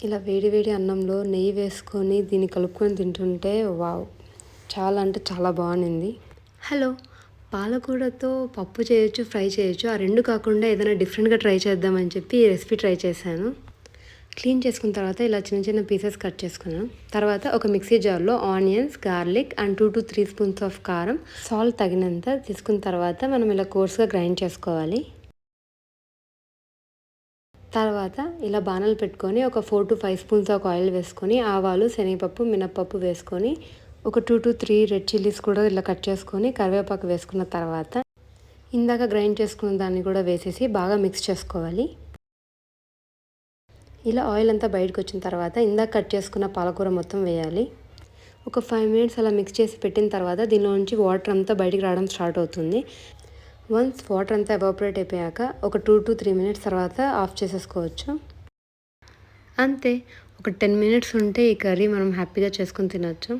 ఇలా వేడి వేడి అన్నంలో నెయ్యి వేసుకొని దీన్ని కలుపుకొని తింటుంటే వావ్! చాలా అంటే చాలా బాగుంది హలో! పాలకూరతో పప్పు చేయొచ్చు ఫ్రై చేయొచ్చు ఆ రెండు కాకుండా ఏదైనా డిఫరెంట్గా ట్రై చేద్దామని చెప్పి ఈ రెసిపీ ట్రై చేశాను. క్లీన్ చేసుకున్న తర్వాత ఇలా చిన్న చిన్న పీసెస్ కట్ చేసుకున్నాను. తర్వాత ఒక మిక్సీ జార్లో onions garlic and two to three spoons of కారం సాల్ట్ తగినంత తీసుకున్న తర్వాత మనం ఇలా కోర్స్గా గ్రైండ్ చేసుకోవాలి. తర్వాత ఇలా బాణలు పెట్టుకొని ఒక four to five spoons of oil వేసుకొని ఆవాలు శనగపప్పు మినప్పప్పు వేసుకొని ఒక two to three red chillies కూడా ఇలా కట్ చేసుకొని కరివేపాకు వేసుకున్న తర్వాత ఇందాక గ్రైండ్ చేసుకున్న దాన్ని కూడా వేసేసి బాగా మిక్స్ చేసుకోవాలి. ఇలా ఆయిల్ అంతా బయటకు వచ్చిన తర్వాత ఇందాక కట్ చేసుకున్న పాలకూర మొత్తం వేయాలి. ఒక ఫైవ్ మినిట్స్ అలా మిక్స్ చేసి పెట్టిన తర్వాత దీనిలో నుంచి వాటర్ అంతా బయటికి రావడం స్టార్ట్ అవుతుంది. వన్స్ వాటర్ అంతా ఎవాపరేట్ అయిపోయాక ఒక టూ టు త్రీ మినిట్స్ తర్వాత ఆఫ్ చేసేసుకోవచ్చు. అంతే. ఒక టెన్ మినిట్స్ ఉంటే ఈ కర్రీ మనం హ్యాపీగా చేసుకొని తినచ్చు.